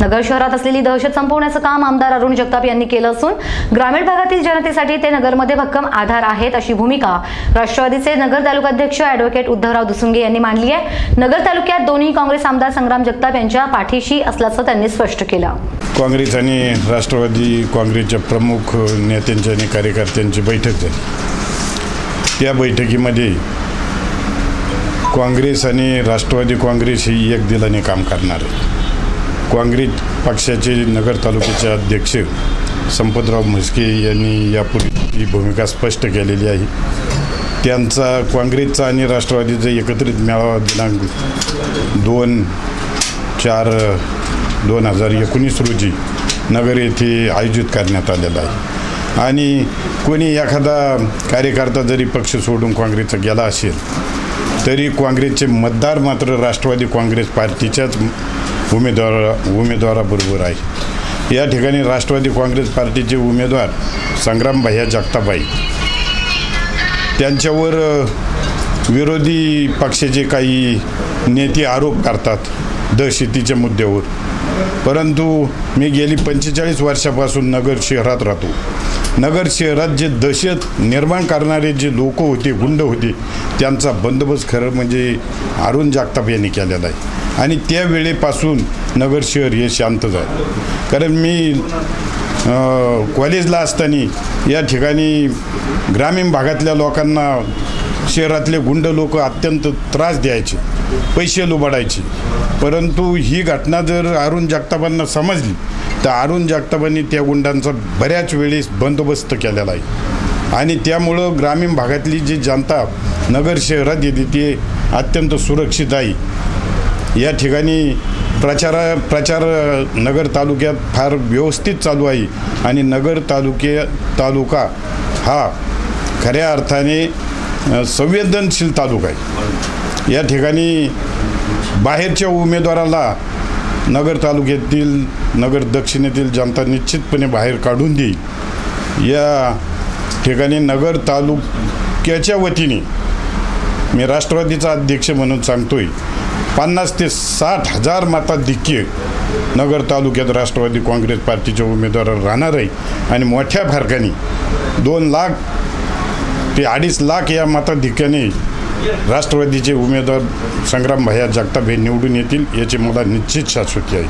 नगर शहरात असलेली दहशत संपवण्याचं काम आमदार अरुण जगताप यांनी केलं असून ग्रामीण भागातील जनतेसाठी ते नगरमध्ये भक्कम आधार आहेत अशी भूमिका राष्ट्रवादीचे नगर तालुकाध्यक्ष अॅडव्होकेट उद्धवराव दुसुंगे यांनी मांडली आहे. नगर तालुक्यात दोन्ही काँग्रेस आमदार संग्राम जगताप यांच्या पाठीशी असल्याचं त्यांनी स्पष्ट केलं. काँग्रेस आणि राष्ट्रवादी काँग्रेसच्या प्रमुख नेत्यांची आणि कार्यकर्त्यांची बैठक झाली. त्या बैठकीमध्ये काँग्रेस आणि राष्ट्रवादी काँग्रेस ही एक दिलाने काम करणार आहे काँग्रेस पक्षाचे नगर तालुक्याचे अध्यक्ष संपतराव म्हस्के यांनी यापूर्वी ही भूमिका स्पष्ट केलेली आहे. त्यांचा काँग्रेसचा आणि राष्ट्रवादीचा एकत्रित मेळावा दिनांक दोन चार दोन हजार एकोणीस रोजी नगर येथे आयोजित करण्यात आलेला आहे. आणि कोणी एखादा कार्यकर्ता जरी पक्ष सोडून काँग्रेसचा गेला असेल तरी काँग्रेसचे मतदार मात्र राष्ट्रवादी काँग्रेस पार्टीच्याच उमेदवारा उमेदवाराबरोबर आहे. या ठिकाणी राष्ट्रवादी काँग्रेस पार्टीचे उमेदवार संग्राम भैया जगताबाई त्यांच्यावर विरोधी पक्षाचे काही नेते आरोप करतात. दहशतीच्या मुद्द्यावर. परंतु मी गेली पंचेचाळीस वर्षापासून नगर शहरात राहतो. नगर शहरात जे दहशत निर्माण करणारे जे लोक होते गुंड होते त्यांचा बंदोबस्त खरं म्हणजे अरुण जागताप यांनी केलेला आहे. आणि त्या वेळेपासून नगर शहर हे शांतच आहे कारण मी कॉलेजला असताना या ठिकाणी ग्रामीण भागातल्या लोकांना शहरातले गुंड लोक अत्यंत त्रास द्यायचे पैसे लुबाडायचे. परंतु ही घटना जर अरुण जगतापांना समजली तर अरुण जगतापांनी त्या गुंडांचा बऱ्याच वेळेस बंदोबस्त केलेला आहे. आणि त्यामुळं ग्रामीण भागातली जी जनता नगर शहरात येते ती अत्यंत सुरक्षित आहे. या ठिकाणी प्रचारा प्रचार नगर तालुक्यात फार व्यवस्थित चालू आहे. आणि नगर तालुके तालुका हा खऱ्या अर्थाने संवेदनशील तालुका आहे. या ठिकाणी बाहेरच्या उमेदवाराला नगर तालुक्यातील नगर दक्षिणेतील जनता निश्चितपणे बाहेर काढून देईल. या ठिकाणी नगर तालुक्याच्या वतीने मी राष्ट्रवादीचा अध्यक्ष म्हणून सांगतोय पन्नास ते साठ हजार मताधिक्य नगर तालुक्यात राष्ट्रवादी काँग्रेस पार्टीच्या उमेदवार राहणार आहे. आणि मोठ्या फरकाने दोन लाख ते अडीच लाख या मताधिक्याने राष्ट्रवादीचे उमेदवार संग्राम भैया जगताप हे निवडून येतील याची मला निश्चित शाश्वती आहे.